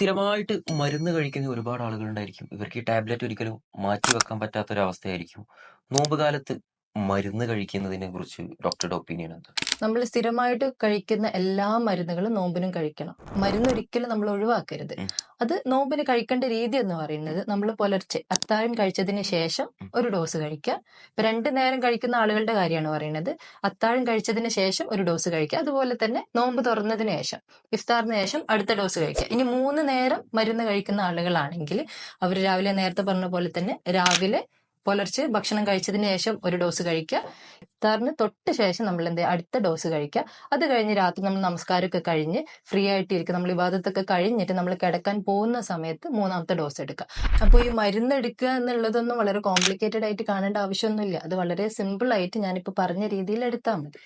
സ്ഥിരമായിട്ട് മരുന്ന് കഴിക്കുന്ന ഒരുപാട് ആളുകളുണ്ടായിരിക്കും. ഇവർക്ക് ഈ ടാബ്ലറ്റ് ഒരിക്കലും മാറ്റി വെക്കാൻ പറ്റാത്ത ഒരു അവസ്ഥയായിരിക്കും നോമ്പ് കാലത്ത് മരുന്ന് കഴിക്കുന്നതിനെ കുറിച്ച് ഡോക്ടറുടെ ഒപ്പീനിയൻ എന്താ? നമ്മൾ സ്ഥിരമായിട്ട് കഴിക്കുന്ന എല്ലാ മരുന്നുകളും നോമ്പിനും കഴിക്കണം. മരുന്ന് ഒരിക്കലും നമ്മൾ ഒഴിവാക്കരുത്. അത് നോമ്പിന് കഴിക്കേണ്ട രീതി എന്ന് പറയുന്നത് നമ്മൾ പുലർച്ചെ അത്താഴം കഴിച്ചതിന് ശേഷം ഒരു ഡോസ് കഴിക്കുക. ഇപ്പൊ രണ്ടു നേരം കഴിക്കുന്ന ആളുകളുടെ കാര്യമാണ് പറയുന്നത്. അത്താഴം കഴിച്ചതിന് ശേഷം ഒരു ഡോസ് കഴിക്കുക. അതുപോലെ തന്നെ നോമ്പ് തുറന്നതിന് ശേഷം ഇഫ്താറിന് ശേഷം അടുത്ത ഡോസ് കഴിക്കുക. ഇനി മൂന്ന് നേരം മരുന്ന് കഴിക്കുന്ന ആളുകളാണെങ്കിൽ അവർ രാവിലെ നേരത്തെ പറഞ്ഞ പോലെ തന്നെ രാവിലെ പുലർച്ചെ ഭക്ഷണം കഴിച്ചതിന് ശേഷം ഒരു ഡോസ് കഴിക്കുക. ഇഫ്താറിന് തൊട്ട് ശേഷം നമ്മൾ എന്താ അടുത്ത ഡോസ് കഴിക്കുക. അത് കഴിഞ്ഞ് രാത്രി നമ്മൾ നമസ്കാരമൊക്കെ കഴിഞ്ഞ് ഫ്രീ ആയിട്ട് ഇരിക്കുക നമ്മൾ വിവാദത്തൊക്കെ കഴിഞ്ഞിട്ട് നമ്മൾ കിടക്കാൻ പോകുന്ന സമയത്ത് മൂന്നാമത്തെ ഡോസ് എടുക്കുക. അപ്പോൾ ഈ മരുന്ന് എടുക്കുക എന്നുള്ളതൊന്നും വളരെ കോംപ്ലിക്കേറ്റഡ് ആയിട്ട് കാണേണ്ട ആവശ്യമൊന്നുമില്ല. അത് വളരെ സിമ്പിൾ ആയിട്ട് ഞാനിപ്പോൾ പറഞ്ഞ രീതിയിൽ എടുത്താൽ മതി.